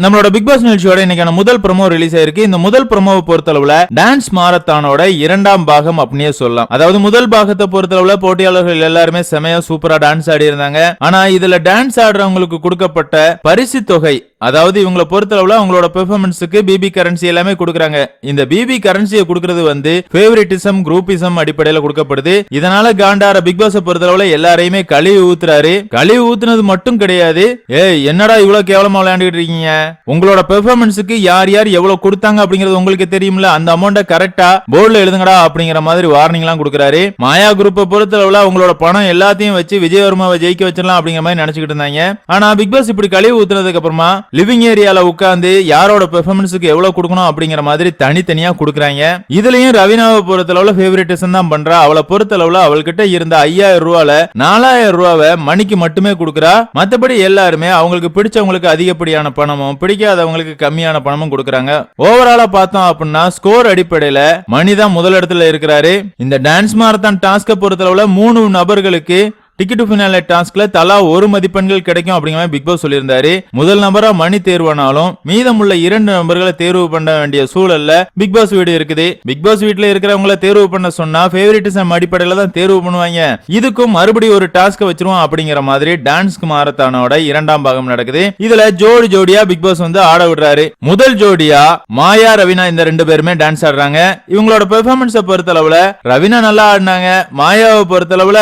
நம்மளோட big pass நிகழ்ச்சியோட இன்னைக்கான முதல் ப்ரொமோ ரிலீஸ் ஆயிருக்கு. இந்த முதல் ப்ரொமோவை பொறுத்தளவுல டான்ஸ் மாரத்தானோட இரண்டாம் பாகம் அப்படியே சொல்லலாம். அதாவது முதல் பாகத்தை பொறுத்தளவுல போட்டியாளர்கள் எல்லாருமே செமையா சூப்பரா டான்ஸ் ஆடி இருந்தாங்க. ஆனா இதுல டான்ஸ் ஆடுறவங்களுக்கு கொடுக்கப்பட்ட பரிசு தொகை அதாவது இவங்களை பொறுத்தளவுல அவங்களோட பெர்ஃபார்மன்ஸுக்கு பிபி கரன்சி எல்லாமே கொடுக்குறாங்க. இந்த பிபி கரன்சியை கொடுக்கறது வந்து ஃபேவரட்டிசம் குரூப்பிசம் அடிப்படையில் கொடுக்கப்படுது. இதனால காண்டார பிக் பாஸ் பொறுத்தளவுல எல்லாரையுமே கழுவி ஊத்துறாரு. கழுவி ஊத்துனது மட்டும் கிடையாது. ஏய் என்னடா இவ்வளவு கேவலமா விளையாண்டுகிட்டு இருக்கீங்க? உங்களோட பெர்ஃபார்மன்ஸுக்கு யார் யார் எவ்வளவு கொடுத்தாங்க அப்படிங்கறது உங்களுக்கு தெரியும்ல? அந்த அமௌண்ட்டை கரெக்டா போர்டுல எழுதுங்கடா அப்படிங்கிற மாதிரி வார்னிங் எல்லாம் கொடுக்குறாரு. மாயா குரூப்பை பொறுத்தளவுல உங்களோட பணம் எல்லாத்தையும் வச்சு விஜயவர்மாவை ஜெயிக்க வச்சிடலாம் அப்படிங்கிற மாதிரி நினைச்சுக்கிட்டு இருந்தாங்க. ஆனா பிக் பாஸ் இப்படி கழிவு ஊத்துனதுக்கு அப்புறமா லிவிங் ஏரியால உட்காந்து யாரோட பெர்ஃபார்மன்ஸுக்கு எவ்வளவு கொடுக்கணும் அப்படிங்கிற மாதிரி தனித்தனியா கொடுக்குறாங்க. இதுலயும் ரவினாவை பொறுத்தளவுல ஃபேவரட்டிசம் தான் பண்றா. அவளை பொறுத்தளவுல அவள்கிட்ட இருந்த ஐயாயிரம் ரூபால நாலாயிரம் ரூபாவை மணிக்கு மட்டுமே கொடுக்குறா. மத்தபடி எல்லாருமே அவங்களுக்கு பிடிச்சவங்களுக்கு அதிகப்படியான பணமும் பிடிக்காதவங்களுக்கு கம்மியான பணமும் கொடுக்குறாங்க. ஓவராலா பார்த்தோம் அப்படின்னா ஸ்கோர் அடிப்படையில மணி தான் முதலிடத்துல இருக்கிறாரு. இந்த டான்ஸ் மாரத்தான் டாஸ்க பொறுத்தளவுல மூணு நபர்களுக்கு டிக்கெட் டு ஃபினாலே டாஸ்க்ல தலா ஒரு மதிப்பெண்கள் கிடைக்கும் அப்படிங்கிற மாதிரி பிக் பாஸ் சொல்லியிருந்தாரு. முதல் நம்பரா மணி தேர்வானாலும் மீதமுள்ள இரண்டு நபர்களை தேர்வு பண்ண வேண்டிய சூழல்ல பிக் பாஸ் வீடு இருக்குது. பிக் பாஸ் வீட்டுல இருக்கிறவங்கள தேர்வு பண்ண சொன்னா ஃபேவரட்டிசம் அடிப்படையில தான் தேர்வு பண்ணுவாங்க. இதுக்கும் மறுபடியும் ஒரு டாஸ்க் வச்சிருவோம் அப்படிங்கிற மாதிரி டான்ஸ்க்கு மாரத்தானோட இரண்டாம் பாகம் நடக்குது. இதுல ஜோடி ஜோடியா பிக் பாஸ் வந்து ஆட விடுறாரு. முதல் ஜோடியா மாயா ரவினா இந்த ரெண்டு பேருமே டான்ஸ் ஆடுறாங்க. இவங்களோட பெர்ஃபார்மன்ஸை பொறுத்தளவுல ரவினா நல்லா ஆடினாங்க. மாயாவை பொறுத்தளவுல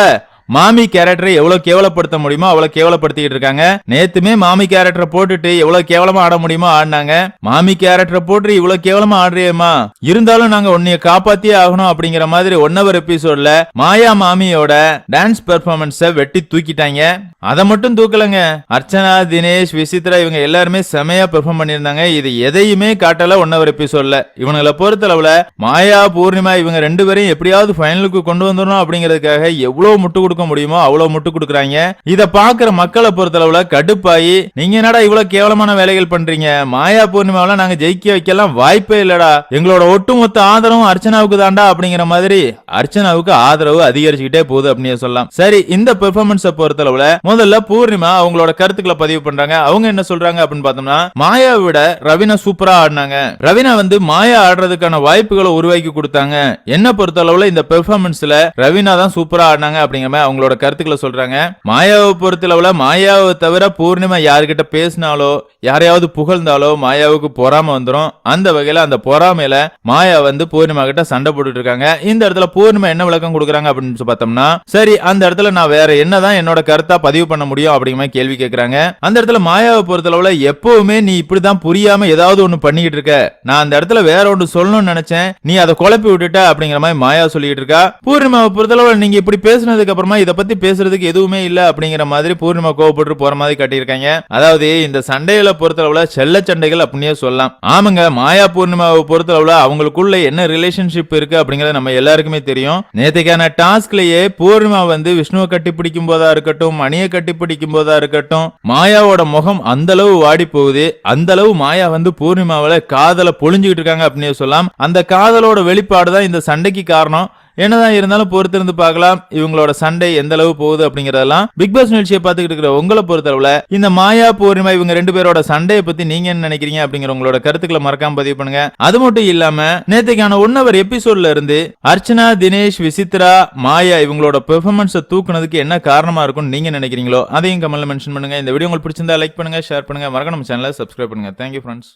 மாமி கேரக்டரை எவ்வளவு கேவலப்படுத்த முடியுமோ அவ்வளவு கேவலப்படுத்திட்டு இருக்காங்க. நேத்துமே மாமி கேரக்டரை போட்டுட்டு எவ்வளவு கேவலமா ஆட முடியுமோ ஆடினாங்க. மாமி கேரக்டரை போட்டு இவ்வளவு கேவலமா ஆடுறியம்மா. இருந்தாலும் நாங்க உன்னைய காப்பாத்தியே ஆகணும் அப்படிங்கிற மாதிரி ஒன் ஹவர் எபிசோட்ல மாயா மாமியோட டான்ஸ் பெர்ஃபார்மன்ஸ வெட்டி தூக்கிட்டாங்க. அதை மட்டும் தூக்கலங்க. அர்ச்சனா தினேஷ் விசித்ரா இவங்க எல்லாருமே செமையா பெர்ஃபார்ம் பண்ணியிருந்தாங்க. இது எதையுமே காட்டல ஒன் ஹவர் எபிசோட்ல இவங்களை பொறுத்தளவுல மாயா பூர்ணிமா இவங்க ரெண்டு பேரையும் எப்படியாவது ஃபைனலுக்கு கொண்டு வந்துடணும் அப்படிங்கிறதுக்காக எவ்வளவு முட்டு கொடுக்க முடியுமோ அவ்வளவு முட்டு கொடுக்குறாங்க. இதை பாக்குற மக்களை பொறுத்தளவுல கடுப்பாயி நீங்க என்னடா இவ்வளவு கேவலமான வேலைகள் பண்றீங்க? மாயா பூர்ணிமாவில நாங்க ஜெயிக்க வைக்கலாம் வாய்ப்பே இல்லடா. எங்களோட ஒட்டுமொத்த ஆதரவும் அர்ச்சனாவுக்கு தாண்டா அப்படிங்கிற மாதிரி அர்ச்சனாவுக்கு ஆதரவு அதிகரிச்சுக்கிட்டே போகுது அப்படின்னு சொல்லலாம். சரி இந்த பெர்ஃபார்மன்ஸை பொறுத்தளவுல முதல்ல பூர்ணிமா அவங்களோட கருத்துக்களை பதிவு பண்றாங்க. அவங்க என்ன சொல்றாங்க அப்படின்னு பார்த்தோம்னா மாயா விட ரவினா சூப்பரா ஆடினாங்க. ரவினா வந்து மாயா ஆடுறதுக்கான வாய்ப்புகளை உருவாக்கி கொடுத்தாங்க. என்ன பொறுத்தளவுல இந்த பெர்ஃபார்மன்ஸ்ல ரவினா தான் சூப்பரா ஆடினாங்க அப்படிங்கிற மாதிரி அவங்களோட கருத்துக்களை சொல்றாங்க. மாயாவை பொறுத்தளவுல மாயாவை தவிர பூர்ணிமா யாருகிட்ட பேசினாலோ யாரையாவது புகழ்ந்தாலோ மாயாவுக்கு பொறாம வந்துரும். அந்த வகையில அந்த பொறாமையில மாயா வந்து பூர்ணிமா கிட்ட சண்டை போட்டுட்டு இருக்காங்க. இந்த இடத்துல பூர்ணிமா என்ன விளக்கம் கொடுக்குறாங்க அப்படின்னு சொல்லி பார்த்தோம்னா சரி அந்த இடத்துல நான் வேற என்னதான் என்னோட கருத்தா பதிவு பண்ண முடியும் அப்படிங்கிற மாதிரி கேள்வி கேட்கறாங்க அந்த இடத்துல மாயாவை பொறுத்தளவுல எப்பவுமே நீ இப்படிதான் புரியாம ஏதாவது ஒண்ணு பண்ணிக்கிட்டு இருக்க. நான் அந்த இடத்துல வேற ஒன்று சொல்லணும்னு நினைச்சேன். நீ அதை குழப்பி விட்டுட்ட அப்படிங்கிற மாதிரி மாயா சொல்லிட்டு இருக்கா. பூர்ணிமாவை பொறுத்தளவுல நீங்க இப்படி பேசுனதுக்கு அப்புறமா இதை பத்தி பேசுறதுக்கு எதுவுமே இல்ல அப்படிங்கிற மாதிரி பூர்ணிமா கோவப்பட்டு போற மாதிரி காட்டியிருக்காங்க. அதாவது இந்த சண்டைகளை பொறுத்தளவுல செல்ல சண்டைகள் அப்படின்னே சொல்லலாம். ஆமாங்க மாயா பூர்ணிமாவை பொறுத்தளவுல அவங்களுக்குள்ள என்ன ரிலேஷன்ஷிப் இருக்கு அப்படிங்கறது நம்ம எல்லாருக்குமே தெரியும். நேத்துக்கான டாஸ்க்லயே பூர்ணிமா வந்து விஷ்ணுவை கட்டி பிடிக்கும் போதா இருக்கட்டும் மணியை கட்டி பிடிக்கும் போதா இருக்கட்டும் மாயாவோட முகம் அந்த அளவு வாடி போகுது. அந்த அளவு மாயா வந்து பூர்ணிமாவில காதல பொழிஞ்சுக்கிட்டு இருக்காங்க அப்படின்னு சொல்லலாம். அந்த காதலோட வெளிப்பாடு தான் இந்த சண்டைக்கு காரணம். என்னதான் இருந்தாலும் பொறுத்திருந்து பார்க்கலாம். இவங்களோட சண்டை எந்த அளவு போகுது அப்படிங்கறதெல்லாம் பிக் பாஸ் நிகழ்ச்சியை பார்த்துக்கிட்டு இருக்கிற உங்களை பொறுத்தளவுல இந்த மாயா பூர்ணிமா இவங்க ரெண்டு பேரோட சண்டையை பத்தி நீங்க என்ன நினைக்கிறீங்க அப்படிங்கிற உங்களோட கருத்துக்களை மறக்காம பதிவு பண்ணுங்க. அது மட்டும் இல்லாம நேத்துக்கான ஒன் அவர் எபிசோட்ல இருந்து அர்ச்சனா தினேஷ் விசித்ரா மாயா இவங்களோட பெர்ஃபார்மன்ஸ் தூக்குனதுக்கு என்ன காரணமா இருக்கும் நீங்க நினைக்கிறீங்களோ அதையும் கமெண்ட்ல மென்ஷன் பண்ணுங்க. இந்த வீடியோ உங்களுக்கு பிடிச்சிருந்தா லைக் பண்ணுங்க ஷேர் பண்ணுங்க. மறக்க நம்ம சேனலை சப்ஸ்கிரைப் பண்ணுங்க. Thank you friends